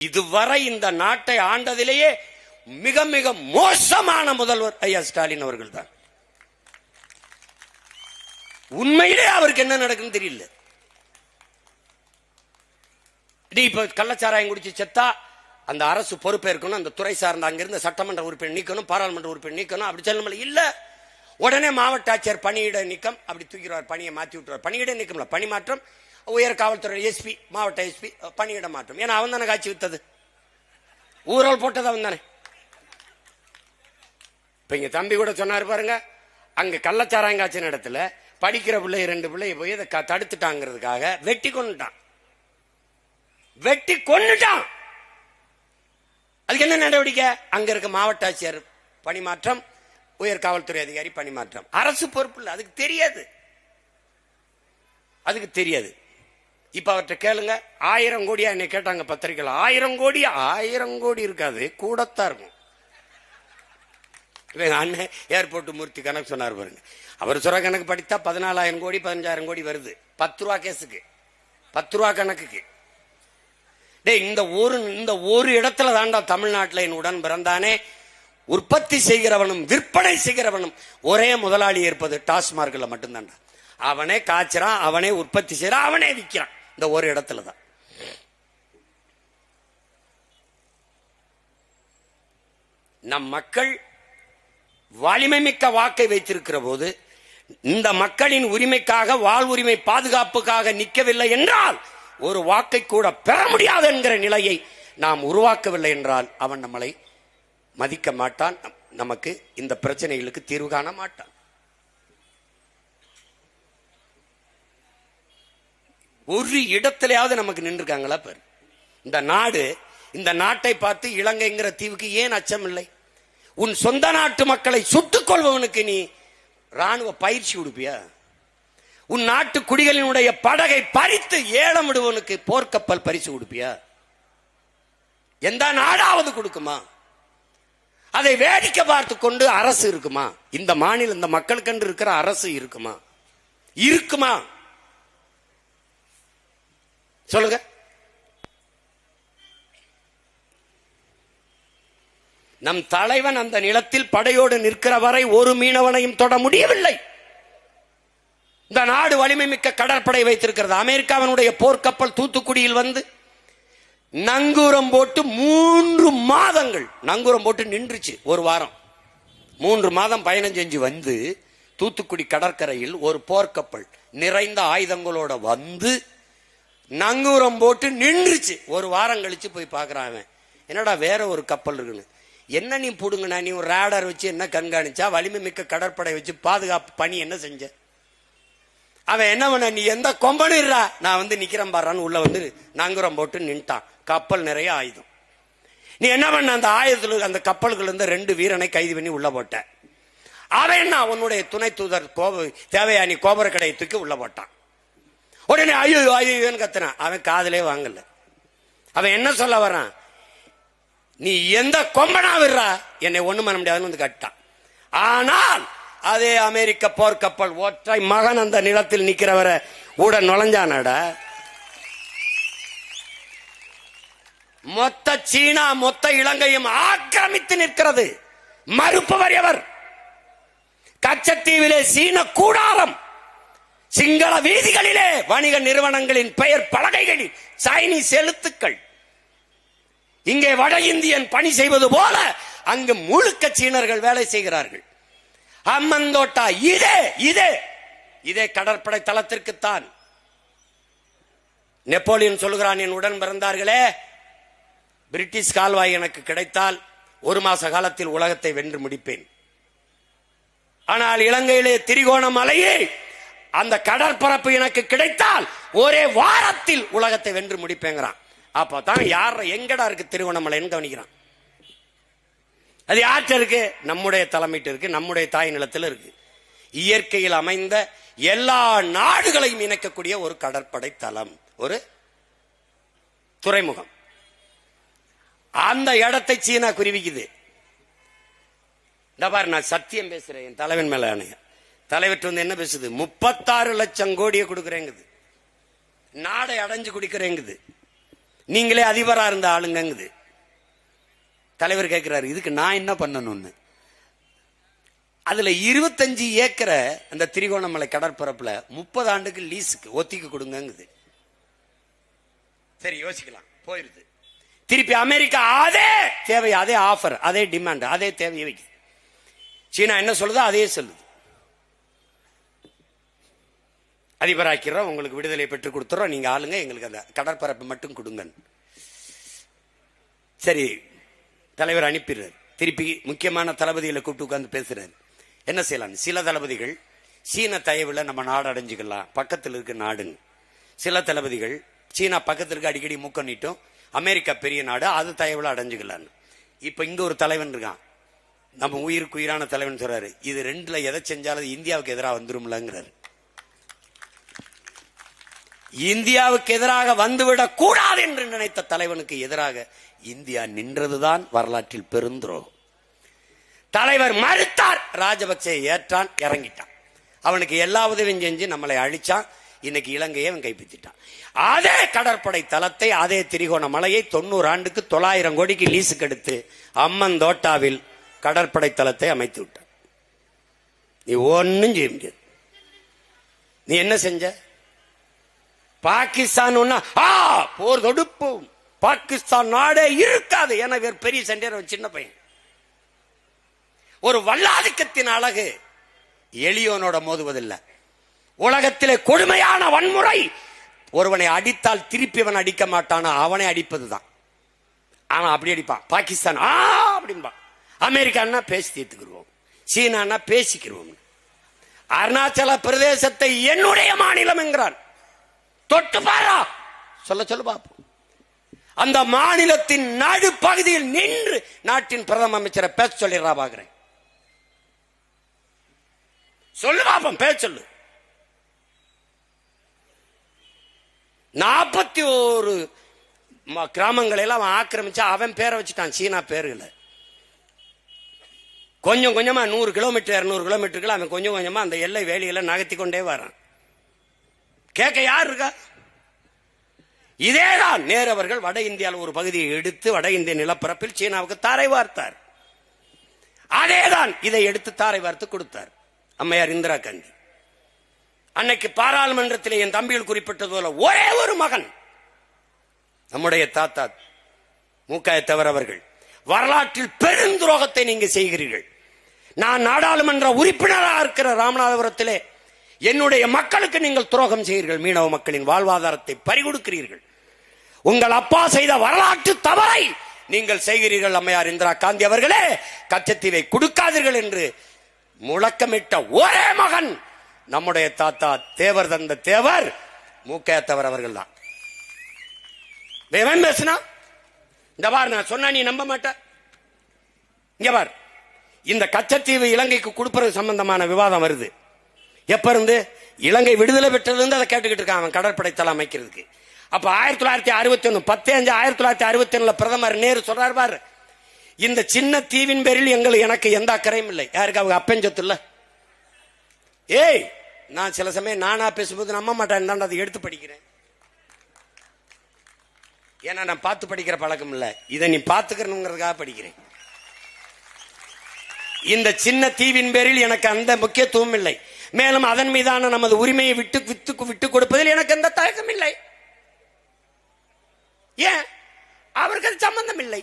இதுவரை இந்த நாட்டை ஆண்டதிலேயே மிக மிக மோசமான முதல்வர் ஐயா ஸ்டாலின் அவர்கள் தான் உண்மையிலே அவருக்கு என்ன நடக்குன்னு தெரியல. நீ இப்ப கள்ளச்சாராயம் குடிச்சு செத்தா அந்த அரசு பொறுப்பேற்கணும் அந்த துறை சார்ந்த அங்கிருந்த சட்டமன்ற உறுப்பினர் நீக்கணும் பாராளுமன்ற உறுப்பினர் நீக்கணும் அப்படி சொல்ல இல்ல உடனே மாவட்ட ஆட்சியர் பணியிட நீக்கம் அப்படி தூக்கிடுவார் பணியை மாற்றி விட்டுருவார் பணியிட நீக்கம்ல பணி மாற்றம் உயர் காவல்துறை எஸ்பி மாவட்ட எஸ்பி பணியிட மாற்றம். ஏன்னா அவன் தானே காட்சி வித்தது. ஊரல் போட்டது அவன் தானே இப்ப இங்க தம்பி கூட சொன்னாரு பாருங்க அங்க கள்ளச்சாராயம் இடத்துல படிக்கிற பிள்ளை ரெண்டு பிள்ளைய போய் இதை தடுத்துட்டாங்கிறதுக்காக வெட்டி கொண்டுட்டான் வெட்டி கொன்னுட்டான்! அதுக்கு என்ன நடவடிக்கை? அங்க இருக்க மாவட்ட ஆட்சியர் பணிமாற்றம் உயர் காவல்துறை அதிகாரி பணிமாற்றம் அரசு பொறுப்பு இல்லை அதுக்கு தெரியாது. அதுக்கு தெரியாது. இப்ப அவர்கிட்ட கேளுங்க. ஆயிரம் கோடியா? என்னை கேட்டாங்க பத்திரிக்கையில் ஆயிரம் கோடி ஆயிரம் கோடி இருக்காது. கூடத்தான் இருக்கும். அண்ணன் ஏர்போர்ட் மூர்த்தி கணக்கு சொன்னார் பாருங்க. அவர் சொல்ற கணக்கு படித்தா பதினாலாயிரம் கோடி பதினஞ்சாயிரம் கோடி வருது. பத்து ரூபா கேஸுக்கு. பத்து ரூபா கணக்குக்கு. டேய் இந்த ஒரு இந்த ஒரு இடத்துல தாண்டா தமிழ்நாட்டில் என் உடன் பிறந்தானே. உற்பத்தி செய்கிறவனும் விற்பனை செய்கிறவனும் ஒரே முதலாளி இருப்பது டாஸ்மார்க்ல மட்டும்தான்டா. அவனே காய்ச்சறான் அவனே உற்பத்தி செய்யறான் அவனே விற்கிறான் இந்த ஒரு இடத்துல தான் நம் மக்கள் வலிமை மிக்க வாக்கை வைத்திருக்கிற போது இந்த மக்களின் உரிமைக்காக வாழ்வுரிமை பாதுகாப்புக்காக நிற்கவில்லை என்றால் ஒரு வாக்கை கூட பெற முடியாது என்கிற நிலையை நாம் உருவாக்கவில்லை என்றால் அவன் நம்மளை மதிக்க மாட்டான் நமக்கு இந்த பிரச்சனைகளுக்கு தீர்வு காண மாட்டான். ஒரு இடத்திலேயாவது நமக்கு நின்றுருக்காங்களா பாரு. இந்த நாடு இந்த நாட்டை பார்த்து இலங்கைங்கிற தீவுக்கு ஏன் அச்சம் இல்லை? உன் சொந்த நாட்டு மக்களை சுட்டுக் கொள்பவனுக்கு நீ ராணுவ பயிற்சி கொடுப்பியா உன் நாட்டு குடிகளினுடைய படகை பறித்து ஏலம் விடுவனுக்கு போர்க்கப்பல் பரிசு கொடுப்பியா எந்த நாடாவது கொடுக்குமா? அதை வேடிக்கை பார்த்து கொண்டு அரசு இருக்குமா? இந்த மாநிலம் இந்த மக்களுக்கென்று இருக்கிற அரசு இருக்குமா? இருக்குமா? சொல்லுங்க. நம் தலைவன் அந்த நிலத்தில் படையோடு நிற்கிற வரை ஒரு மீனவனையும் தொட முடியவில்லை. இந்த நாடு வலிமை மிக்க கடற்படை வைத்திருக்கிறது. அமெரிக்காவினுடைய போர்க்கப்பல் தூத்துக்குடியில் வந்து நங்கூரம் போட்டு மூன்று மாதங்கள் நங்கூரம் போட்டு நின்றுச்சு ஒரு வாரம். மூன்று மாதம் பயணம் செஞ்சு வந்து தூத்துக்குடி கடற்கரையில் ஒரு போர்க்கப்பல் நிறைந்த ஆயுதங்களோட வந்து நங்கூரம் போட்டு நின்றுச்சு. ஒரு வாரம் கழிச்சு போய் பார்க்குறான் அவன். என்னடா வேற ஒரு கப்பல் இருக்குன்னு. என்ன நீ பிடுங்கண்ணா நீ ஒரு ரேடார் வச்சு என்ன கண்காணிச்சா? வலிமை மிக்க கடற்படை வச்சு பாதுகாப்பு பணி என்ன செஞ்ச? அவன் என்ன பண்ண? நீ எந்த கொம்பனிடுறா நான் வந்து நிக்கிறேன் பாறான்னு உள்ள வந்து நங்குரம் போட்டு நின்ட்டான். கப்பல் நிறைய ஆயுதம். நீ என்ன பண்ண? அந்த ஆயுதத்துல அந்த கப்பல்கள் இருந்த ரெண்டு வீரனை கைது பண்ணி உள்ள போட்ட. அவன் என்ன? உன்னுடைய துணை தூதர் கோப தேவையானி கோபுர கடையை தூக்கி உள்ள போட்டான். உடனே ஐயோ ஐயோன்னு கத்துனான் அவன் காதலே வாங்கல. அவன் என்ன சொல்ல வரான் நீ எந்த கொம்பனா விடுறா? என்னை ஒண்ணு பண்ண முடியாதுன்னு வந்து கட்டான். ஆனால் அதே அமெரிக்க போர்க்கப்பல் ஒற்றை மகன் அந்த நிலத்தில் நிக்கிறவரை கூட நுழைஞ்சானடா. மொத்த சீனா மொத்த இலங்கையும் ஆக்கிரமித்து நிற்கிறது. மறுப்பவர் எவர்? கச்சத்தீவிலே சீன கூடாரம். சிங்கள வீதிகளிலே வணிக நிறுவனங்களின் பெயர் பலகைகளில் சைனீஸ் எழுத்துக்கள் இங்கே வட இந்தியன் பணி செய்வது போல அங்கு முழுக்க சீனர்கள் வேலை செய்கிறார்கள். அம்மந்தோட்டா இதே இதே இதே கடற்படை தளத்திற்குத்தான். நெப்போலியன் சொல்கிறான் என் உடன் பிறந்தார்களே பிரிட்டிஷ் கால்வாய் எனக்கு கிடைத்தால் ஒரு மாச காலத்தில் உலகத்தை வென்று முடிப்பேன். ஆனால் இலங்கையிலே திரிகோணமலையே அந்த கடற்பரப்பு எனக்கு கிடைத்தால் ஒரே வாரத்தில் உலகத்தை வென்று முடிப்பேங்கிறான். அப்பதான் யார் எங்கடா இருக்கு திருவண்ணாமலைன்னு கவனிக்கிறான். அது யார்கிட்ட இருக்கு? நம்முடைய தலைமைட்டு இருக்கு நம்முடைய தாய் நிலத்தில் இருக்கு. இயற்கையில் அமைந்த எல்லா நாடுகளையும் இணைக்கக்கூடிய ஒரு கடற்படை தளம் ஒரு துறைமுகம். அந்த இடத்தை சீனா குருவிக்குது இந்த பாரு நான் சத்தியம் பேசுறேன் என் தலைவன் மேல ஆணைய தலைவர் வந்து என்ன பேசுது? முப்பத்தாறு லட்சம் கோடியை கொடுக்குறேங்குது. நாடை அடைஞ்சு குடிக்கிறேங்குது. நீங்களே அதிபரா இருந்த ஆளுங்கங்குது. தலைவர் கேட்கிறாரு இதுக்கு நான் என்ன பண்ணணும்னு? அதுல இருபத்தஞ்சு ஏக்கரை அந்த திரிகோணமலை கடற்பரப்புல முப்பது ஆண்டுக்கு லீஸுக்கு ஒத்திக்கு கொடுங்கங்குது. சரி யோசிக்கலாம். போயிருது. திருப்பி அமெரிக்கா அதே தேவை அதே ஆஃபர் அதே டிமாண்ட் அதே தேவையை வைக்குது. சீனா என்ன சொல்லுதோ அதே சொல்லுது. அதிபராக்கிறோம் உங்களுக்கு விடுதலை பெற்றுக் கொடுத்துறோம். நீங்க ஆளுங்க எங்களுக்கு அந்த கடற்பரப்பு மட்டும் கொடுங்க. சரி தலைவர் அனுப்பிடுறார். திருப்பி முக்கியமான தளபதிகளை கூப்பிட்டு உட்காந்து பேசுறாரு. என்ன செய்யலாம்? சில தளபதிகள் சீன தயவுல நம்ம நாடு அடைஞ்சுக்கலாம். பக்கத்தில் இருக்க நாடுன்னு. சில தளபதிகள் சீனா பக்கத்தில் இருக்க அடிக்கடி மூக்கணிட்டும் அமெரிக்கா பெரிய நாடு அது தயவுல அடைஞ்சிக்கலான்னு. இப்போ இங்க ஒரு தலைவன் இருக்கான். நம்ம உயிருக்கு உயிரான தலைவன் சொல்றாரு. இது ரெண்டுல எதை செஞ்சாலும் இந்தியாவுக்கு எதிராக வந்துரும்லங்கிறாரு. இந்தியாவுக்கு எதிராக வந்துவிடக் கூடாது என்று நினைத்த தலைவனுக்கு எதிராக இந்தியா நின்றதுதான் வரலாற்றில் பெருந்துரோகம். தலைவர் மறுத்தார் ராஜபக்சே ஏற்றான் இறங்கிட்டான். அவனுக்கு எல்லா உதவியும் செஞ்சு நம்மளை அழிச்சான். இன்னைக்கு இலங்கையை அவன் கைப்பற்றிட்டான். அதே கடற்படை தளத்தை அதே திரிகோண மலையை தொண்ணூறு ஆண்டுக்கு தொள்ளாயிரம் கோடிக்கு லீஸுக்கு எடுத்து அம்மன் தோட்டாவில் கடற்படை தளத்தை அமைத்து விட்டான். நீ ஒன்னும் செய்ய முடியாது. நீ என்ன செஞ்ச? பாகிஸ்தான் ஒன்னா ஆ போர் தொடுப்போம். பாகிஸ்தான் நாடே இருக்காது. என இவர் பெரிய சண்டை சின்ன பையன். ஒரு வல்லாதிக்கத்தின் அழகு எளியோனோட மோதுவதில்லை. உலகத்திலே கொடுமையான வன்முறை ஒருவனை அடித்தால் திருப்பி அவன் அடிக்க மாட்டானா? அவனை அடிப்பதுதான். அவன் அப்படி அடிப்பான். பாகிஸ்தான் ஆ அப்படின்பா அமெரிக்கான்னா பேசி தீர்த்துக்கிடுவோம் சீனான்னா பேசிக்கிடுவோம் அருணாச்சல பிரதேசத்தை என்னுடைய மாநிலம் என்கிறான். தொட்டு பாரா. சொல்ல சொல்லு பாப்போம் அந்த மாநிலத்தின் நடுப்பகுதியில் நின்று நாட்டின் பிரதம அமைச்சரை பேச சொல்லிடுறா பாக்குறேன். சொல்லு பாப்போம் பேச சொல்லு. நாற்பத்தி ஒரு கிராமங்களை எல்லாம் அவன் ஆக்கிரமிச்சா அவன் பேரை வச்சுட்டான் சீனா பேருகளை. கொஞ்சம் கொஞ்சமா நூறு கிலோமீட்டர் இரநூறு கிலோமீட்டருக்குள்ள அவன் கொஞ்சம் கொஞ்சமா அந்த எல்லை வேலியில நகர்த்தி கொண்டே வரான். கேட்க யார் இருக்கா? இதேதான் நேரவர்கள் வட இந்தியாவில் ஒரு பகுதியை எடுத்து வட இந்திய நிலப்பரப்பில் சீனாவுக்கு தாரை வார்த்தார். அதேதான் இதை எடுத்து தாரை வார்த்து கொடுத்தார். அம்மையார் இந்திரா காந்தி. அன்னைக்கு பாராளுமன்றத்தில் என் தம்பிகள் குறிப்பிட்டது போல ஒரே ஒரு மகன் நம்முடைய தாத்தா மூக்காய தவறவர்கள் அவர்கள். வரலாற்றில் பெருந்துரோகத்தை நீங்க செய்கிறீர்கள். நான் நாடாளுமன்ற உறுப்பினராக இருக்கிற ராமநாதபுரத்திலே என்னுடைய மக்களுக்கு நீங்கள் துரோகம் செய்கிறீர்கள். மீனவ மக்களின் வாழ்வாதாரத்தை பறிகொடுக்கிறீர்கள். உங்கள் அப்பா செய்த வரலாற்று தவறை நீங்கள் செய்கிறீர்கள் அம்மையார் இந்திரா காந்தி அவர்களே. கச்சத்தீவை கொடுக்காதீர்கள் என்று முழக்கமிட்ட ஒரே மகன் நம்முடைய தாத்தா தேவர் தந்த தேவர் மூக்கையத்தவர் அவர்கள் தான் பேசுனா? இந்த பார் நான் சொன்னா நீ நம்ப மாட்ட. இங்க பார். இந்த கச்சத்தீவு இலங்கைக்கு கொடுப்பது சம்பந்தமான விவாதம் வருது. எப்ப இருந்து இலங்கை விடுதலை பெற்றது இருந்து அதை கேட்டுக்கிட்டு இருக்கான் அவன் கடற்படை அமைக்கிறதுக்கு. அப்ப ஆயிரத்தி தொள்ளாயிரத்தி அறுபத்தி ஒண்ணு பத்து அஞ்சு ஆயிரத்தி தொள்ளாயிரத்தி அறுபத்தி ஒண்ணுல பிரதமர் நேரு சொல்றாரு பாரு இந்த சின்ன தீவின் பேரில் எங்களுக்கு எனக்கு எந்த அக்கறையும் இல்லை. யாருக்கு? அவங்க அப்பஞ்சத்து இல்ல ஏய் நான் சில சமயம் நானா பேசும்போது நம்ப மாட்டேன் தான் அதை எடுத்து படிக்கிறேன். ஏன்னா நான் பார்த்து படிக்கிற பழக்கம் இல்ல. இதை நீ பார்த்துக்கணுங்கிறதுக்காக படிக்கிறேன். இந்த சின்ன தீவின் பேரில் எனக்கு அந்த முக்கியத்துவம் இல்லை. மேலும் அதன் மீதான நமது உரிமையை விட்டு வித்து விட்டு கொடுப்பதில் எனக்கு எந்த தயக்கம் இல்லை ஏன்? அவருக்கு சம்பந்தம் இல்லை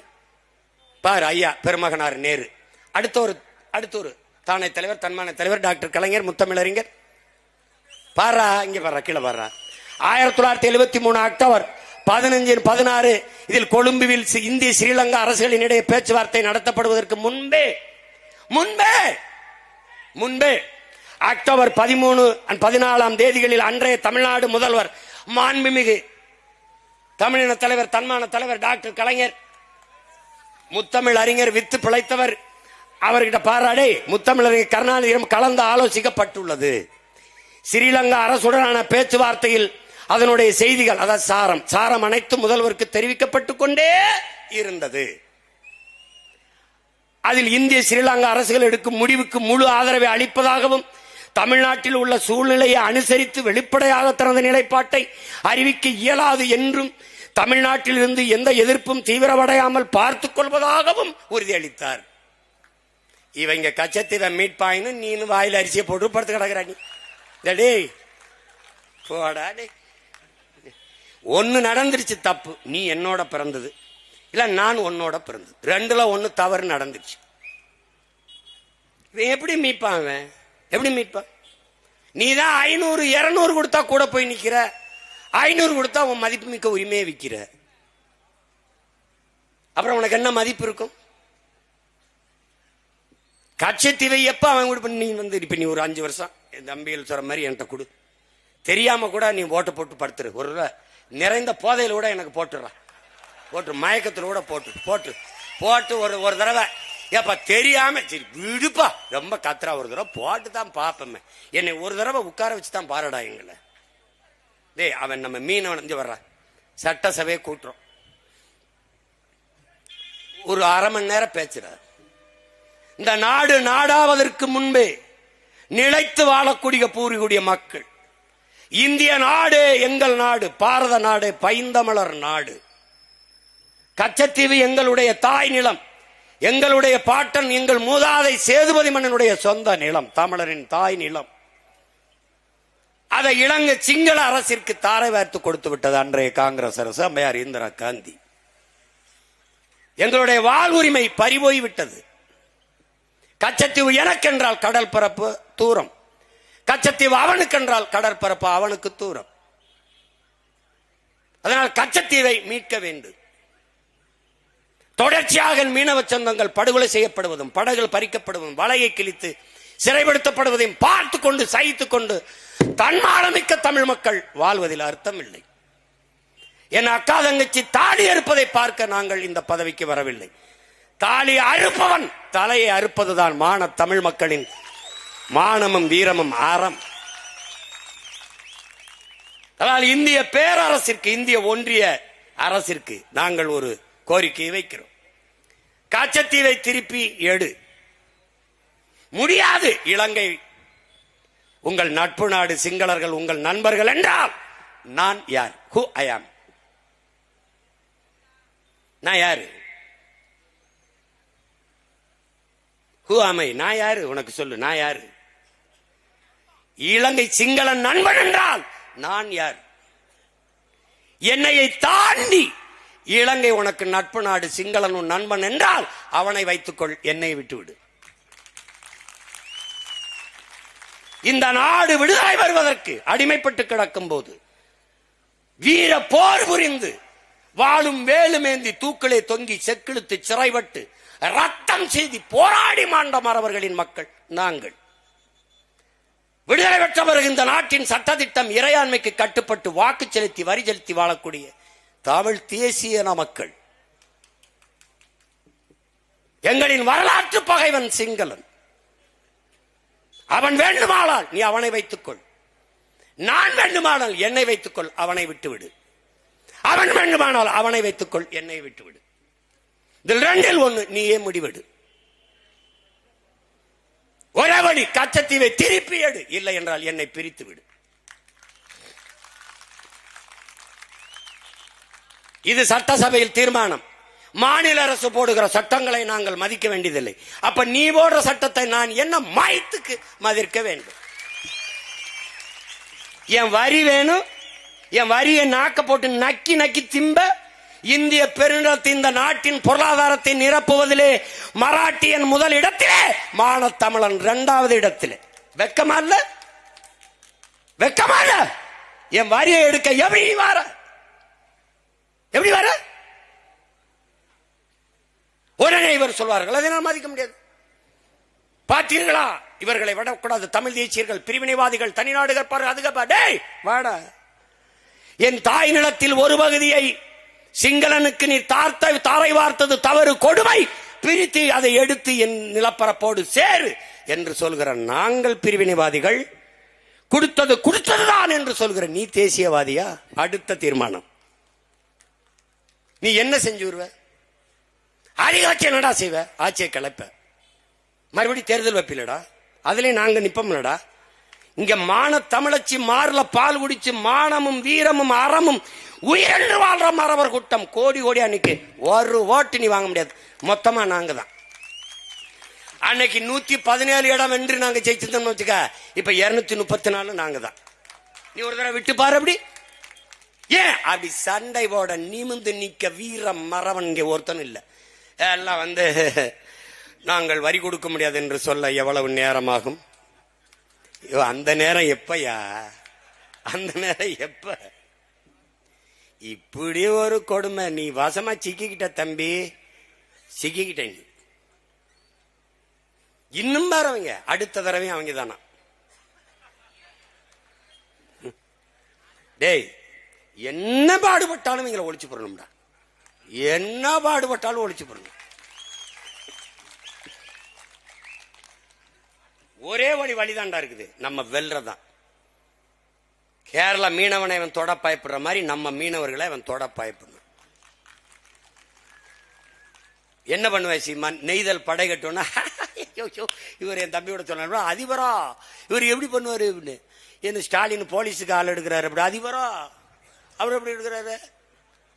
பாரு ஐயா பெருமகனார் நேரு. அடுத்த ஒரு அடுத்த ஒரு தானே தலைவர் தன்மான தலைவர் டாக்டர் கலைஞர் முத்தமிழறிஞர். பாரா இங்க பாரு கீழே பாரா. ஆயிரத்தி தொள்ளாயிரத்தி எழுபத்தி மூணு அக்டோபர் பதினஞ்சு பதினாறு இதில் கொழும்புவில் சி- இந்திய ஸ்ரீலங்கா அரசுகளின் இடையே பேச்சுவார்த்தை நடத்தப்படுவதற்கு முன்பே முன்பே முன்பே அக்டோபர் பதிமூணு பதினாலாம் தேதிகளில் அன்றைய தமிழ்நாடு முதல்வர் மாண்புமிகு தமிழின தலைவர் தன்மான தலைவர் டாக்டர் கலைஞர் முத்தமிழ் அறிஞர் வித்து பிழைத்தவர். அவர்கிட்ட பாராடே முத்தமிழறிஞர் கருணாநிதியிடம் கலந்து ஆலோசிக்கப்பட்டுள்ளது. ஸ்ரீலங்கா அரசுடனான பேச்சுவார்த்தையில் அதனுடைய செய்திகள் அதாவது சாரம். சாரம் அனைத்து முதல்வருக்கு தெரிவிக்கப்பட்டுக் கொண்டே இருந்தது. அதில் இந்திய ஸ்ரீலங்கா அரசுகள் எடுக்கும் முடிவுக்கு முழு ஆதரவை அளிப்பதாகவும் தமிழ்நாட்டில் உள்ள சூழ்நிலையை அனுசரித்து வெளிப்படையாக தனது நிலைப்பாட்டை அறிவிக்க இயலாது என்றும் தமிழ்நாட்டில் இருந்து எந்த எதிர்ப்பும் தீவிரமடையாமல் பார்த்துக் கொள்வதாகவும் உறுதியளித்தார். இவங்க கச்சத்தீவை மீட் பாயின்னு நீனு வாயில் அரிசியை போட்டு படுத்து கிடக்குற நீ டேய் போடா டே ஒன்னு நடந்துருச்சு தப்பு நீ என்னோட பிறந்தது. இல்ல நான் உன்னோட பிறந்தது. ரெண்டுல ஒன்னு தவறு நடந்துருச்சு. இவன் எப்படி மீட்பான் எப்படி மீட்ப? நீ தான் ஐநூறு இரநூறு கொடுத்தா கூட போய் நிற்கிற ஐநூறு கொடுத்தா உன் மதிப்பு மிக்க உரிமையை விற்கிற அப்புறம் உனக்கு என்ன மதிப்பு இருக்கும்? கட்சத்தீவை எப்ப அவன் கூட நீ வந்து இப்ப நீ ஒரு அஞ்சு வருஷம் என் தம்பிகள் சொல்ற மாதிரி என்கிட்ட கொடு. தெரியாம கூட நீ ஓட்ட போட்டு படுத்துரு. ஒரு நிறைந்த போதையில கூட எனக்கு போட்டுடுறான். போட்டு மயக்கத்தில் கூட போட்டு போட்டு போட்டு ஒரு ஒரு தடவை ஏப்பா தெரியாம சரி விடுப்பா. ரொம்ப கத்துறா. ஒரு தடவை போட்டு தான் பார்ப்போமே என்னை ஒரு தடவை உட்கார வச்சு தான் பாருடா எங்களை. டேய் அவன் நம்ம மீனவன். இங்க வர்றான் சட்டசபையை கூட்டுறோம். ஒரு அரை மணி நேரம் பேசுறார் இந்த நாடு நாடாவதற்கு முன்பே நிலைத்து வாழக்கூடிய பூரிக்கூடிய மக்கள். இந்திய நாடு எங்கள் நாடு பாரத நாடு பைந்தமலர் நாடு. கச்சத்தீவு எங்களுடைய தாய் நிலம். எங்களுடைய பாட்டன் எங்கள் மூதாதை சேதுபதி மன்னனுடைய சொந்த நிலம் தமிழரின் தாய் நிலம். அதை இலங்கை சிங்கள அரசிற்கு தாரை வார்த்து கொடுத்து விட்டது அன்றைய காங்கிரஸ் அரசு அம்மையார் இந்திரா காந்தி. எங்களுடைய வாழ்வுரிமை பறிபோய் விட்டது. கச்சத்தீவு எனக்கென்றால் கடல் பரப்பு தூரம். கச்சத்தீவு அவனுக்கென்றால் கடற்பரப்பு அவனுக்கு தூரம். அதனால் கச்சத்தீவை மீட்க வேண்டும். தொடர்ச்சியாக மீனவ சொந்தங்கள் படுகொலை செய்யப்படுவதும் படகுகள் பறிக்கப்படுவதும் வலையை கிழித்து சிறைப்படுத்தப்படுவதையும் பார்த்து கொண்டு சகித்துக் கொண்டு தன்மானமிக்க தமிழ் மக்கள் வாழ்வதில் அர்த்தம் இல்லை என் அக்கா தங்கச்சி தாலி அறுப்பதை பார்க்க நாங்கள் இந்த பதவிக்கு வரவில்லை. தாலி அறுப்பவன் தலையை அறுப்பதுதான் மான தமிழ் மக்களின் மானமும் வீரமும் ஆரம் அதனால் இந்திய பேரரசிற்கு இந்திய ஒன்றிய அரசிற்கு நாங்கள் ஒரு கோரிக்கையை வைக்கிறோம். காச்சத்தீவை திருப்பி எடு. முடியாது இலங்கை. உங்கள் நட்பு நாடு சிங்களர்கள் உங்கள் நண்பர்கள் என்றால் நான் யார்? ஹூ ஐ ஆம் நான் யாரு? ஹூ அமை நான் யாரு? உனக்கு சொல்லு நான் யாரு? இலங்கை சிங்கள நண்பன் என்றால் நான் யார்? என்னையை தாண்டி இலங்கை உனக்கு நட்பு நாடு சிங்களன் உன் நண்பன் என்றால் அவனை வைத்துக்கொள் என்னை விட்டுவிடு. இந்த நாடு விடுதலை வருவதற்கு அடிமைப்பட்டு கிடக்கும் போது வீர போர் புரிந்து வாழும் வேலுமேந்தி தூக்களை தொங்கி செக்கிழுத்து சிறைப்பட்டு ரத்தம் செய்தி போராடி மாண்ட மறவர்களின் மக்கள் நாங்கள். விடுதலை பெற்றவர் இந்த நாட்டின் சட்டத்திட்டம் இறையாண்மைக்கு கட்டுப்பட்டு வாக்கு செலுத்தி வரி செலுத்தி வாழக்கூடிய தமிழ் தேசிய மக்கள் எங்களின் வரலாற்று பகைவன் சிங்களன். அவன் வேண்டுமானால் நீ அவனை வைத்துக்கொள். நான் வேண்டுமானால் என்னை வைத்துக்கொள் அவனை விட்டுவிடு. அவன் வேண்டுமானால் அவனை வைத்துக்கொள் என்னை விட்டுவிடு. இதில் ரெண்டில் ஒன்று நீயே முடிவெடு. ஒரே வழி கச்சத்தீவை திருப்பி எடு. இல்லை என்றால் என்னை பிரித்து விடு இது சட்டசபையில் தீர்மானம். மாநில அரசு போடுகிற சட்டங்களை நாங்கள் மதிக்க வேண்டியதில்லை. அப்ப நீ போடுற சட்டத்தை நான் என்ன மாயத்துக்கு மதிக்க வேண்டும்? என் வரி வேணும். என் வரியை நாக்க போட்டு நக்கி நக்கி திம்ப இந்திய பெருநிலத்தை இந்த நாட்டின் பொருளாதாரத்தை நிரப்புவதிலே மராட்டியன் முதல் இடத்திலே மானத்தமிழன் இரண்டாவது இடத்திலே. வெக்கமா இல்ல? வெக்கமா இல்ல? என் வரியை எடுக்க எப்படி வார? எப்படி வர? உடனே இவர் சொல்வார்கள் அதை நான் மதிக்க முடியாது. பார்த்தீர்களா இவர்களை விடக்கூடாது. தமிழ் தேசியர்கள் பிரிவினைவாதிகள் தனிநாடுகள் கற்பார்கள். அதுக்கு டேய் வாடா. என் தாய் நிலத்தில் ஒரு பகுதியை சிங்களனுக்கு நீ தார்த்த தாரை வார்த்தது தவறு கொடுமை. பிரித்து அதை எடுத்து என் நிலப்பரப்போடு சேரு. என்று சொல்கிற நாங்கள் பிரிவினைவாதிகள் கொடுத்தது கொடுத்ததுதான் என்று சொல்கிற நீ தேசியவாதியா? அடுத்த தீர்மானம். நீ என்ன செஞ்சு வருவ? அதிகாட்சி என்னடா செய்வ? ஆட்சியை கிளப்ப. மறுபடியும் தேர்தல் வைப்பிலடா? அதுலயும் நாங்க நிப்போம்லடா? இங்க மான தமிழச்சி மார்ல பால் குடிச்சு மானமும் வீரமும் அறமும் உயிரென்று வாழ்ற மறவர் கூட்டம் கோடி கோடி அன்னைக்கு ஒரு ஓட்டு நீ வாங்க முடியாது. மொத்தமா நாங்க தான் அன்னைக்கு நூத்தி பதினேழு இடம் வென்று நாங்க ஜெயிச்சிருந்தோம்னு வச்சுக்க இப்ப இருநூத்தி முப்பத்தி நாலு நாங்க தான் நீ ஒரு தடவை விட்டு பாரு அப்படி. ஏன்? அப்படி சண்டை போட நிமிந்து நிக்க வீர மறவன் இங்கே ஒருத்தன் இல்லை. எல்லாம் வந்து நாங்கள் வரி கொடுக்க முடியாது என்று சொல்ல எவ்வளவு நேரமாகும்? ஐயோ, அந்த நேரம் எப்பயா? அந்த நேரம் எப்ப? இப்படி ஒரு கொடுமை. நீ வசமா சிக்கிக்கிட்ட தம்பி. சிக்கிக்கிட்ட நீ இன்னும் வரவங்க அடுத்த தடவையும் அவங்க தானா? டேய் என்ன பாடுபட்டாலும் இவங்களை ஒழிச்சு போடணும்டா. என்ன பாடுபட்டாலும் ஒழிச்சு போடணும். ஒரே வழி வழிதாண்டா இருக்குது. நம்ம வெல்றதான். கேரளா மீனவனை அவன் தொட பயப்படுற மாதிரி நம்ம மீனவர்களை அவன் தொட பயப்படணும். என்ன பண்ணுவேன் சீமான்? நெய்தல் படை கட்டணும்னா இவர் என் தம்பியோட சொன்னார் அதிபரா இவர் எப்படி பண்ணுவார்? அப்படின்னு. என்ன ஸ்டாலின் போலீஸுக்கு ஆள் எடுக்கிறாரு அப்படி அதிபரா அவர் எப்படி எடுக்கிறாரு?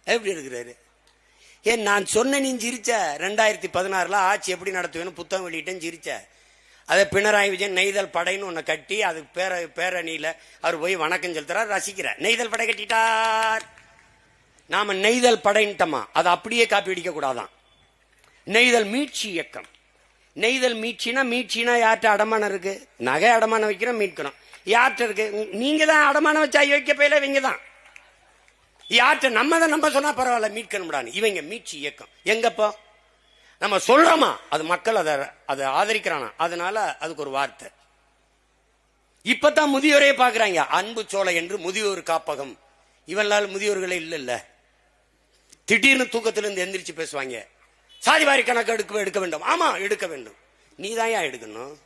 எப்படி எடுக்கிறாரு? ஏன் நான் சொன்ன நீ சிரிச்ச ரெண்டாயிரத்தி பதினாறுல ஆட்சி எப்படி நடத்துவேன்னு புத்தகம் வெளியிட்டேன் சிரிச்ச அதை பினராயி விஜயன் நெய்தல் படைன்னு ஒன்று கட்டி அது பேர பேரணியில அவர் போய் வணக்கம் செலுத்துறார் ரசிக்கிறார். நெய்தல் படை கட்டிட்டார். நாம நெய்தல் படைன்ட்டோமா? அதை அப்படியே காப்பி அடிக்க கூடாதான். நெய்தல் மீட்சி இயக்கம். நெய்தல் மீட்சினா மீட்சினா யார்கிட்ட அடமானம் இருக்கு? நகை அடமானம் வைக்கிறோம் மீட்கணும். யார்கிட்ட இருக்கு? நீங்க தான் அடமானம் வச்சா வைக்க போயில இவங்க தான். யார்கிட்ட நம்ம தான் நம்ம சொன்னா பரவாயில்ல மீட்கணும்டான்னு இவங்க மீட்சி இயக்கம். எங்கப்போ? நம்ம சொல்றோமா? அது மக்கள் அதை அதை ஆதரிக்கிறானா? அதனால அதுக்கு ஒரு வார்த்தை. இப்பதான் முதியோரே பாக்குறாங்க. அன்பு சோலை என்று முதியோர் காப்பகம். இவனால் முதியோர்களே இல்ல இல்ல திடீர்னு தூக்கத்திலிருந்து எந்திரிச்சு பேசுவாங்க. சாதிவாரி கணக்கு எடுக்க எடுக்க வேண்டும். ஆமா எடுக்க வேண்டும். நீ தான் எடுக்கணும்?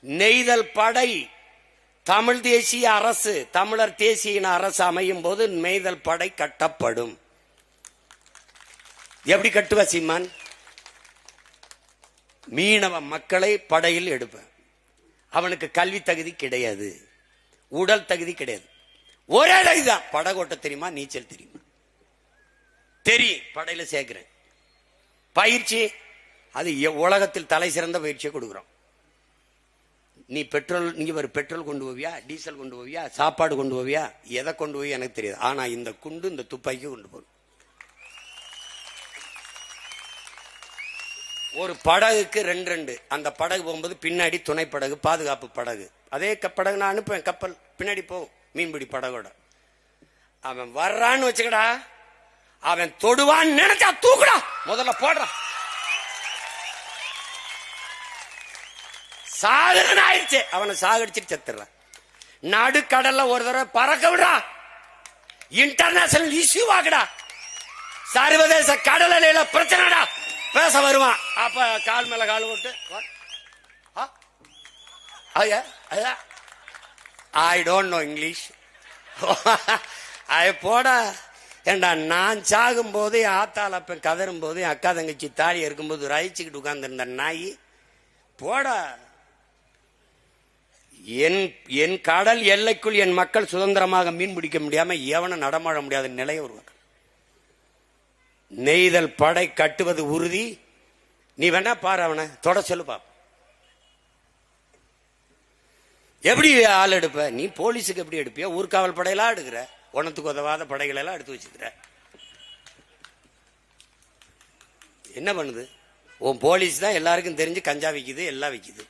நெய்தல் படை தமிழ் தேசிய அரசு தமிழர் தேசிய இன அரசு அமையும் போது நெய்தல் படை கட்டப்படும். எப்படி கட்டுவ சீமான்? மீனவ மக்களை படையில் எடுப்பேன். அவனுக்கு கல்வி தகுதி கிடையாது. உடல் தகுதி கிடையாது. ஒரே தகுதிதான் படகோட்ட தெரியுமா? நீச்சல் தெரியுமா? தெரியும். படையில சேர்க்கிறேன். பயிற்சி அது எ- உலகத்தில் தலை சிறந்த பயிற்சியை கொடுக்குறோம். நீ பெட்ரோல் நீ ஒரு பெட்ரோல் கொண்டு போவியா டீசல் கொண்டு போவியா சாப்பாடு கொண்டு போவியா எதை கொண்டு போய் எனக்கு தெரியாது. ஆனா இந்த குண்டு இந்த துப்பாக்கி கொண்டு போகணும் ஒரு படகுக்கு ரெண்டு ரெண்டு. அந்த படகு போகும்போது பின்னாடி துணை படகு பாதுகாப்பு படகு. அதே க- படகு நான் அனுப்புவேன் கப்பல். பின்னாடி போகும் மீன்பிடி படகோட. அவன் வர்றான்னு வச்சுக்கடா. அவன் தொடுவான்னு நினைச்சா தூக்குடா. முதல்ல போடுறான் சாதகன் ஆயிடுச்சு அவனை சாகடிச்சிட்டு செத்துறான் நடுக்கடல்ல ஒரு தடவை பறக்க விடா இன்டர்நேஷனல் இஷ்யூ ஆகுடா சர்வதேச கடல் அலையில பிரச்சனைடா. பேச வருவான். அப்ப கால் மேல கால் போட்டு I don't know English I போடா. ஏண்டா நான் சாகும் போது என் ஆத்தாள் அப்ப கதறும் போது என் அக்கா தங்கச்சி தாலி இருக்கும்போது ரயிச்சுக்கிட்டு உட்கார்ந்துருந்த நாய். போடா. என் என் கடல் எல்லைக்குள் என் மக்கள் சுதந்திரமாக மீன் பிடிக்க முடியாம எவனும் நடமாட முடியாத நிலை உருவாக்க நெய்தல் படை கட்டுவது உறுதி. நீ வேணா பாரு அவனை. தொட சொல்லு பாப்ப எப்படி ஆள் எடுப்ப? நீ போலீஸுக்கு எப்படி எடுப்பியா? ஊர்காவல் படையெல்லாம் எடுக்கிற. உனத்துக்கு உதவாத படைகள் எல்லாம் எடுத்து வச்சுக்கிற. என்ன பண்ணுது? உன் போலீஸ் தான் எல்லாருக்கும் தெரிஞ்சு கஞ்சா விக்குது எல்லாம் விக்குது.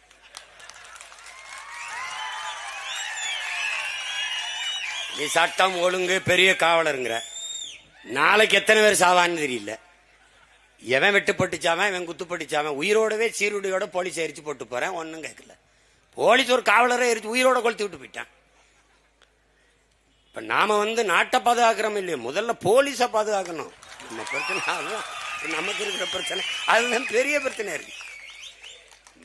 நீ சட்டம் ஒழுங்கு பெரிய காவலருங்கிற. நாளைக்கு எத்தனை பேர் சாவான்னு தெரியல. எவன் வெட்டுப்பட்டுச்சாவன் இவன் குத்துப்பட்டுச்சாவன் உயிரோடவே சீருடையோட போலீஸ் எரிச்சு போட்டு போறேன் ஒன்னும் கேட்கல. போலீஸ் ஒரு காவலரை எரிச்சு உயிரோட கொளுத்து விட்டு போயிட்டான். இப்ப நாம வந்து நாட்டை பாதுகாக்கிறோம் இல்லையோ முதல்ல போலீஸை பாதுகாக்கணும். நம்ம பிரச்சனை அதுதான். நமக்கு இருக்கிற பிரச்சனை அதுதான் பெரிய பிரச்சனை இருக்கு.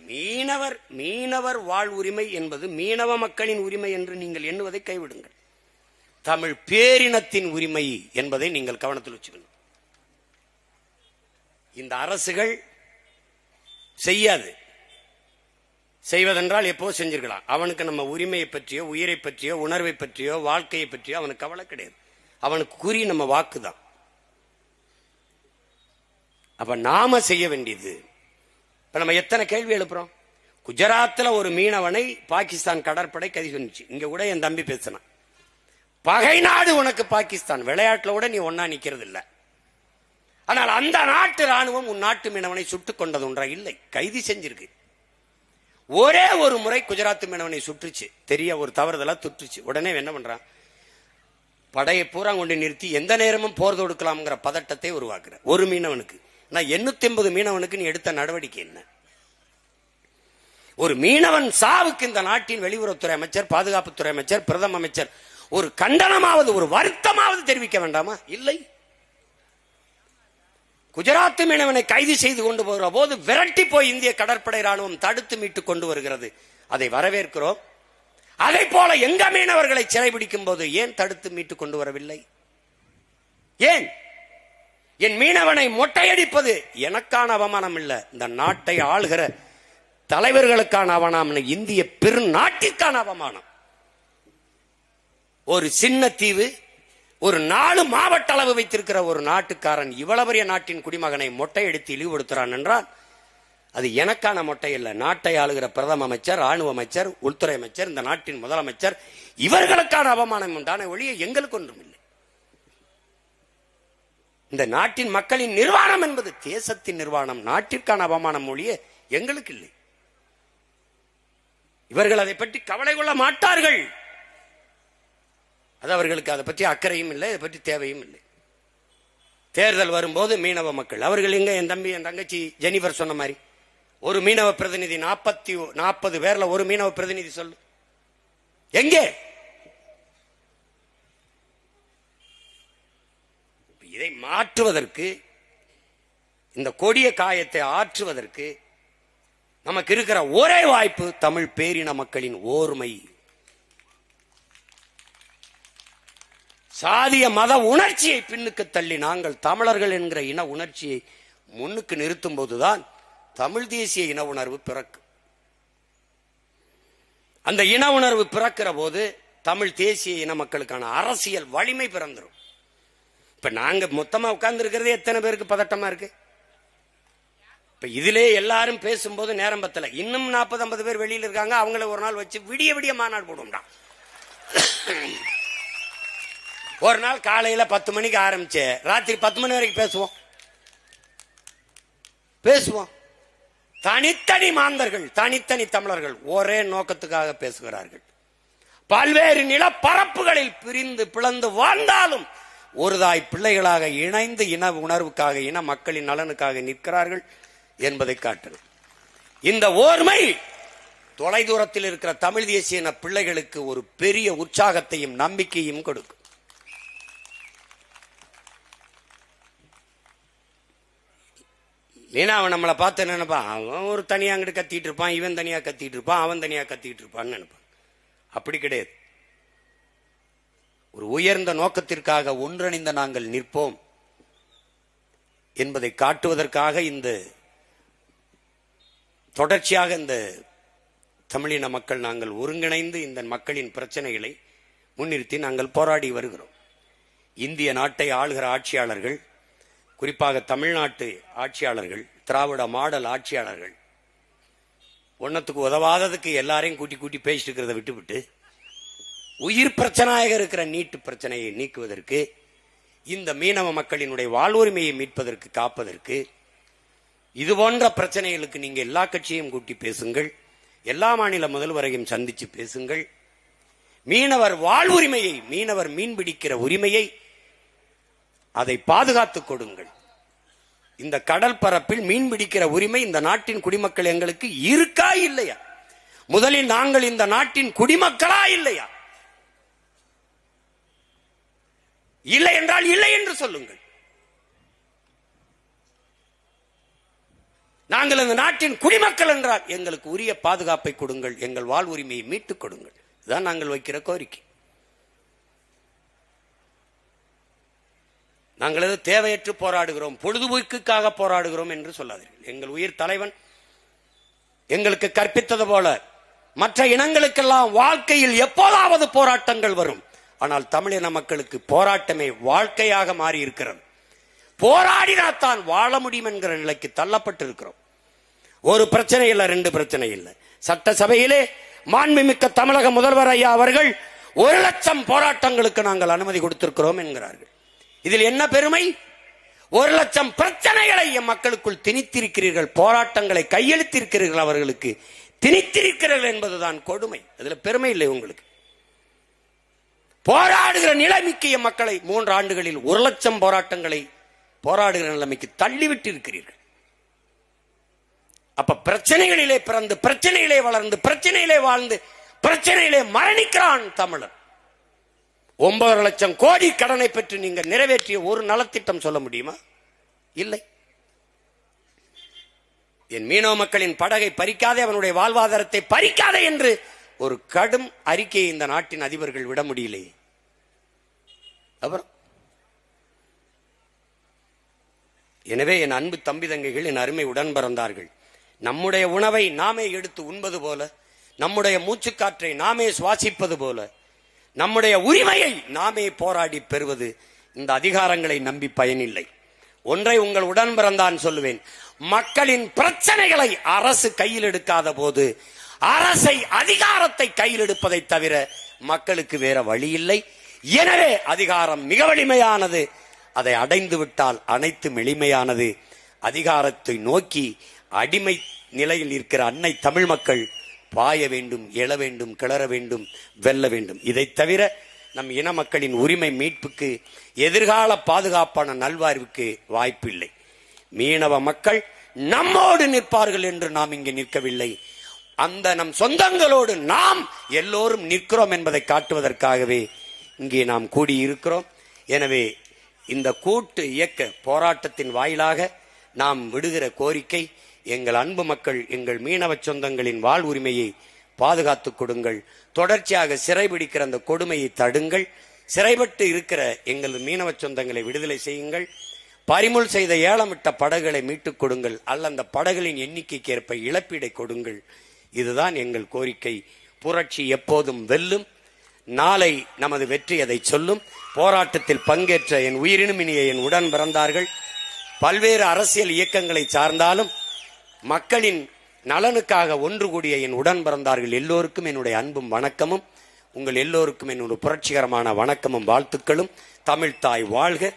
மீனவர் மீனவர் வாழ் உரிமை என்பது மீனவ மக்களின் உரிமை என்று நீங்கள் எண்ணுவதை கைவிடுங்கள். தமிழ் பேரினத்தின் உரிமை என்பதை நீங்கள் கவனத்தில் வச்சுக்கணும். இந்த அரசுகள் செய்யாது. செய்வதென்றால் எப்போ செஞ்சிருக்கலாம்? அவனுக்கு நம்ம உரிமையை பற்றியோ உயிரை பற்றியோ உணர்வை பற்றியோ வாழ்க்கையை பற்றியோ அவனுக்கு கவலை கிடையாது. அவனுக்கு குறி நம்ம வாக்கு தான் அப்ப நாம செய்ய வேண்டியது இப்ப நம்ம எத்தனை கேள்வி எழுப்புறோம்? குஜராத்தில் ஒரு மீனவனை பாகிஸ்தான் கடற்படை கைது பண்ணிச்சு. இங்க கூட என் தம்பி பேசினான். பகை நாடு உனக்கு பாகிஸ்தான். விளையாட்டில் கூட நீ ஒன்னா நிக்கிறது இல்லை ஆனால் அந்த நாட்டு ராணுவம் உன் நாட்டு மீனவனை சுட்டுக் கொண்டது ஒன்றா? இல்லை. கைது செஞ்சிருக்கு. ஒரே ஒரு முறை குஜராத் மீனவனை சுற்றுச்சு. தெரிய ஒரு தவறுதலா துற்றுச்சு. உடனே என்ன பண்றான்? படையை பூரா கொண்டு நிறுத்தி எந்த நேரமும் போர் தொடுக்கலாம்ங்கிற பதட்டத்தை உருவாக்குற. ஒரு மீனவனுக்கு. நான் எண்ணூத்தி ஐம்பது மீனவனுக்கு நீ எடுத்த நடவடிக்கை என்ன? ஒரு மீனவன் சாவுக்கு இந்த நாட்டின் வெளியுறவுத்துறை அமைச்சர் பாதுகாப்புத்துறை அமைச்சர் பிரதம அமைச்சர் ஒரு கண்டனமாவது ஒரு வருத்தமாவது தெரிவிக்க வேண்டாமா? இல்லை. குஜராத் மீனவனை கைது செய்து கொண்டு போகிற போது விரட்டி போய் இந்திய கடற்படை ராணுவம் தடுத்து மீட்டு கொண்டு வருகிறது. அதை வரவேற்கிறோம். அதை போல எங்க மீனவர்களை சிறைபிடிக்கும் போது ஏன் தடுத்து மீட்டு கொண்டு வரவில்லை? ஏன்? என் மீனவனை மொட்டையடிப்பது எனக்கான அவமானம் இல்ல. இந்த நாட்டை ஆளுகிற தலைவர்களுக்கான அவமானம் இந்திய பெருநாட்டிற்கான அவமானம். ஒரு சின்ன தீவு ஒரு நாலு மாவட்ட அளவு வைத்திருக்கிற ஒரு நாட்டுக்காரன் இவ்வளவு பெரிய நாட்டின் குடிமகனை மொட்டை எடுத்து இழிவுபடுத்துறான் என்றால் அது எனக்கான மொட்டை இல்ல நாட்டை ஆளுகிற பிரதம அமைச்சர் ராணுவ அமைச்சர் உள்துறை அமைச்சர் இந்த நாட்டின் முதலமைச்சர் இவர்களுக்கான அவமானம் உண்டான ஒழிய எங்களுக்கு ஒன்றும் இல்லை இந்த நாட்டின் மக்களின் நிர்வாணம் என்பது தேசத்தின் நிர்வாணம் நாட்டிற்கான அவமானம் ஒழிய எங்களுக்கு இல்லை. இவர்கள் அதை பற்றி கவலை கொள்ள மாட்டார்கள். அது அவர்களுக்கு அதை பற்றி அக்கறையும் இல்லை இதை பற்றி தேவையும் இல்லை. தேர்தல் வரும்போது மீனவ மக்கள். அவர்கள் எங்க? என் தம்பி என் தங்கச்சி ஜெனிஃபர் சொன்ன மாதிரி. ஒரு மீனவ பிரதிநிதி நாற்பத்தி நாற்பது பேர்ல ஒரு மீனவ பிரதிநிதி சொல்லு. எங்கே? இதை மாற்றுவதற்கு இந்த கொடிய காயத்தை ஆற்றுவதற்கு நமக்கு இருக்கிற ஒரே வாய்ப்பு தமிழ் பேரின மக்களின் ஓர்மை. சாதிய மத உணர்ச்சியை பின்னுக்கு தள்ளி நாங்கள் தமிழர்கள் என்கிற இன உணர்ச்சியை முன்னுக்கு நிறுத்தும் போதுதான் தமிழ் தேசிய இன உணர்வு பிறக்கும். அந்த இன உணர்வு பிறக்கிற போது தமிழ் தேசிய இன மக்களுக்கான அரசியல் வலிமை பிறந்துடும் இப்ப நாங்க மொத்தமா உட்கார்ந்து இருக்கிறதே எத்தனை பேருக்கு பதட்டமா இருக்கு? இப்ப இதிலே எல்லாரும் பேசும்போது நேரம் பத்தல. இன்னும் நாற்பது ஐம்பது பேர் வெளியில் இருக்காங்க. அவங்கள ஒரு நாள் வச்சு விடிய விடிய மாநாடு போடுவோம்டா. ஒரு நாள் காலையில பத்து மணிக்கு ஆரம்பிச்சு. ராத்திரி பத்து மணி வரைக்கும் பேசுவோம். பேசுவோம். தனித்தனி மாந்தர்கள் தனித்தனி தமிழர்கள் ஒரே நோக்கத்துக்காக பேசுகிறார்கள். பல்வேறு நிலப்பரப்புகளில் பிரிந்து பிளந்து வாழ்ந்தாலும் ஒருதாய் பிள்ளைகளாக இணைந்து இன உணர்வுக்காக இன மக்களின் நலனுக்காக நிற்கிறார்கள் என்பதை காட்டணும் இந்த ஓர்மை தொலைதூரத்தில் இருக்கிற தமிழ் தேசிய பிள்ளைகளுக்கு ஒரு பெரிய உற்சாகத்தையும் நம்பிக்கையும் கொடுக்கும். இல்லைன்னா அவன் நம்மளை பார்த்து என்ன நினைப்பான்? அவன் ஒரு தனியாக அங்கிட்டு கத்திட்டு இருப்பான் இவன் தனியாக கத்திட்டு இருப்பான் அவன் தனியாக கத்திட்டு இருப்பான்னு நினைப்பான். அப்படி கிடையாது. ஒரு உயர்ந்த நோக்கத்திற்காக ஒன்றிணைந்த நாங்கள் நிற்போம் என்பதை காட்டுவதற்காக இந்த தொடர்ச்சியாக இந்த தமிழின மக்கள் நாங்கள் ஒருங்கிணைந்து இந்த மக்களின் பிரச்சனைகளை முன்னிறுத்தி நாங்கள் போராடி வருகிறோம். இந்திய நாட்டை ஆளுகிற ஆட்சியாளர்கள் குறிப்பாக தமிழ்நாட்டு ஆட்சியாளர்கள் திராவிட மாடல் ஆட்சியாளர்கள் ஒன்னத்துக்கு உதவாததுக்கு எல்லாரையும் கூட்டி கூட்டி பேசிட்டு இருக்கிறத விட்டுவிட்டு உயிர் பிரச்சனையாக இருக்கிற நீட்டு பிரச்சனையை நீக்குவதற்கு இந்த மீனவ மக்களினுடைய வாழ்வுரிமையை மீட்பதற்கு காப்பதற்கு இது போன்ற பிரச்சனைகளுக்கு நீங்க எல்லா கட்சியையும் கூட்டி பேசுங்கள் எல்லா மாநில முதல்வரையும் சந்திச்சு பேசுங்கள். மீனவர் வாழ்வுரிமையை மீனவர் மீன் பிடிக்கிற உரிமையை அதை பாதுகாத்துக் கொடுங்கள். இந்த கடல் பரப்பில் மீன் பிடிக்கிற உரிமை இந்த நாட்டின் குடிமக்கள் எங்களுக்கு இருக்கா இல்லையா? முதலில் நாங்கள் இந்த நாட்டின் குடிமக்களா இல்லையா? இல்லை என்றால் இல்லை என்று சொல்லுங்கள். நாங்கள் இந்த நாட்டின் குடிமக்கள் என்றால் எங்களுக்கு உரிய பாதுகாப்பை கொடுங்கள் எங்கள் வாழ் உரிமையை மீட்டுக் கொடுங்கள். இதுதான் நாங்கள் வைக்கிற கோரிக்கை. நாங்கள் எது தேவையற்று போராடுகிறோம் பொழுதுபோக்குக்காக போராடுகிறோம் என்று சொல்லாதீர்கள். எங்கள் உயிர் தலைவன் எங்களுக்கு கற்பித்தது போல மற்ற இனங்களுக்கெல்லாம் வாழ்க்கையில் எப்போதாவது போராட்டங்கள் வரும். ஆனால் தமிழின மக்களுக்கு போராட்டமே வாழ்க்கையாக மாறி இருக்கிறது போராடினாத்தான் வாழ முடியும் என்கிற நிலைக்கு தள்ளப்பட்டிருக்கிறோம். ஒரு பிரச்சனை இல்லை ரெண்டு பிரச்சனை இல்லை. சட்டசபையிலே மாண்புமிக்க தமிழக முதல்வர் ஐயா அவர்கள் ஒரு லட்சம் போராட்டங்களுக்கு நாங்கள் அனுமதி கொடுத்திருக்கிறோம் என்கிறார்கள். இதில் என்ன பெருமை? ஒரு லட்சம் பிரச்சனைகளை என் மக்களுக்குள் திணித்திருக்கிறீர்கள் போராட்டங்களை கையெழுத்திருக்கிறீர்கள் அவர்களுக்கு. திணித்திருக்கிறீர்கள் என்பதுதான் கொடுமை. அதுல பெருமை இல்லை உங்களுக்கு. போராடுகிற நிலைமைக்கு என் மக்களை மூன்று ஆண்டுகளில் ஒரு லட்சம் போராட்டங்களை போராடுகிற நிலைமைக்கு தள்ளிவிட்டு இருக்கிறீர்கள் அப்ப பிரச்சனைகளிலே பிறந்து பிரச்சனையிலே வளர்ந்து பிரச்சனையிலே வாழ்ந்து பிரச்சனையிலே மரணிக்கிறான் தமிழன் ஒன்பது லட்சம் கோடி கடனை பெற்று நீங்க நிறைவேற்றிய ஒரு நலத்திட்டம் சொல்ல முடியுமா? இல்லை. என் மீனவ மக்களின் படகை பறிக்காதே அவனுடைய வாழ்வாதாரத்தை பறிக்காதே என்று ஒரு கடும் அறிக்கையை இந்த நாட்டின் அதிபர்கள் விட முடியலையே. அப்புறம்? எனவே என் அன்பு தம்பி தங்கைகள் என் அருமை உடன் பிறந்தார்கள். நம்முடைய உணவை நாமே எடுத்து உண்பது போல நம்முடைய மூச்சுக்காற்றை நாமே சுவாசிப்பது போல நம்முடைய உரிமையை நாமே போராடி பெறுவது இந்த அதிகாரங்களை நம்பி பயனில்லை. ஒன்றை உங்கள் உடன் பிறந்தான் சொல்லுவேன். மக்களின் பிரச்சனைகளை அரசு கையில் எடுக்காத போது அரசை அதிகாரத்தை கையில் எடுப்பதை தவிர மக்களுக்கு வேற வழி இல்லை. எனவே அதிகாரம் மிக வலிமையானது. அதை அடைந்து விட்டால் அனைத்தும் எளிமையானது. அதிகாரத்தை நோக்கி அடிமை நிலையில் இருக்கிற அன்னை தமிழ் மக்கள் பாய வேண்டும் எழ வேண்டும் கிளற வேண்டும் வெல்ல வேண்டும். இதை தவிர நம் இன மக்களின் உரிமை மீட்புக்கு எதிர்கால பாதுகாப்பான நல்வாழ்வுக்கு வாய்ப்பில்லை. மீனவ மக்கள் நம்மோடு நிற்பார்கள் என்று நாம் இங்கே நிற்கவில்லை. அந்த நம் சொந்தங்களோடு நாம் எல்லோரும் நிற்கிறோம் என்பதை காட்டுவதற்காகவே இங்கே நாம் கூடியிருக்கிறோம். எனவே இந்த கூட்டு இயக்க போராட்டத்தின் வாயிலாக நாம் விடுகிற கோரிக்கை எங்கள் அன்பு மக்கள் எங்கள் மீனவ சொந்தங்களின் வாழ் உரிமையை பாதுகாத்துக் கொடுங்கள். தொடர்ச்சியாக சிறைபிடிக்கிற அந்த கொடுமையை தடுங்கள். சிறைப்பட்டு இருக்கிற எங்களது மீனவ சொந்தங்களை விடுதலை செய்யுங்கள். பறிமுள் செய்த ஏலமிட்ட படகுகளை மீட்டுக் கொடுங்கள். அல்ல அந்த படகுகளின் எண்ணிக்கைக்கு ஏற்ப இழப்பீடை கொடுங்கள். இதுதான் எங்கள் கோரிக்கை. புரட்சி எப்போதும் வெல்லும். நாளை நமது வெற்றி அதை சொல்லும். போராட்டத்தில் பங்கேற்ற என் உயிரினும் இனிய என் உடன் பிறந்தார்கள். பல்வேறு அரசியல் இயக்கங்களை சார்ந்தாலும் மக்களின் நலனுக்காக ஒன்று கூடிய என் உடன் பிறந்தார்கள் எல்லோருக்கும் என்னுடைய அன்பும் வணக்கமும். உங்கள் எல்லோருக்கும் என்னுடைய புரட்சிகரமான வணக்கமும் வாழ்த்துக்களும். தமிழ் தாய் வாழ்க.